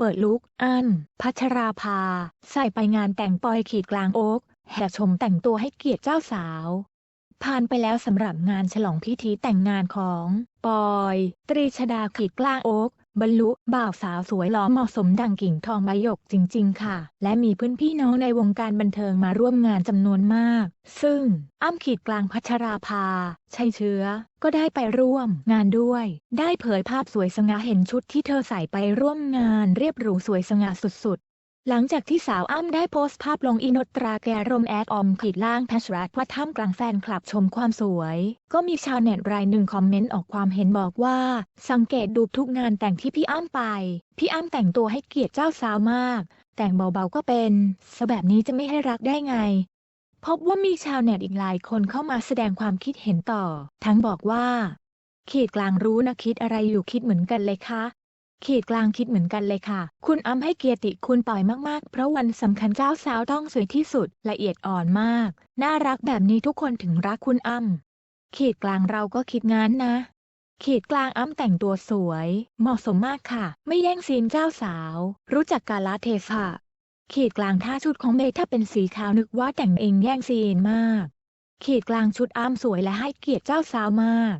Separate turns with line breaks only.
เปิดลุก อัน พัชราภา ใส่ไปงานแต่งปอยขีดกลางโอ๊กแห่ชมแต่งตัวให้เกียรติเจ้าสาว ผ่านไปแล้วสำหรับงานฉลองพิธีแต่งงานของ ปอย ตรีชดาขีดกลางโอ๊ก บรรลุบ่าวสาวสวยหล่อเหมาะสมดังกิ่งทองใบหยกจริง ๆ ค่ะ และมีเพื่อนพี่น้องในวงการบันเทิงมาร่วมงานจำนวนมาก ซึ่งอ้ำขีดกลางพัชราภา ชัยเชื้อ ก็ได้ไปร่วมงานด้วย ได้เผยภาพสวยสง่าเห็นชุดที่เธอใส่ไปร่วมงานเรียบหรูสวยสง่าสุด หลังจากที่สาวอ้ำได้โพสต์ภาพลงอินสตราแกรมแอดออมขีดล่างแพชรัตว่าท่ามกลางแฟนคลับชมความสวย ก็มีชาวเน็ตรายหนึ่งคอมเมนต์ออกความเห็นบอกว่า สังเกตดูทุกงานแต่งที่พี่อ้ำไป พี่อ้ำแต่งตัวให้เกียรติเจ้าสาวมาก แต่งเบาๆก็เป็นซะแบบนี้จะไม่ให้รักได้ไง พบว่ามีชาวเน็ตอีกหลายคนเข้ามาแสดงความคิดเห็นต่อ ทั้งบอกว่า ขีดกลางรู้นะคิดอะไรอยู่คิดเหมือนกันเลยคะ ขีดกลางคิดเหมือนกันเลยค่ะ คุณอ้ำให้เกียรติคุณปอยมากๆ เพราะวันสำคัญเจ้าสาวต้องสวยที่สุด ละเอียดอ่อนมาก น่ารักแบบนี้ทุกคนถึงรักคุณอ้ำขีดกลางเราก็คิดงั้นนะ ขีดกลางอ้ำแต่งตัวสวย เหมาะสมมากค่ะ ไม่แย่งซีนเจ้าสาว รู้จักกาลเทศะขีดกลางท่าชุดของเมย์ถ้าเป็นสีขาวนึกว่าแต่งเองแย่งซีนมาก ขีดกลางชุดอ้ำสวยและให้เกียรติเจ้าสาวมาก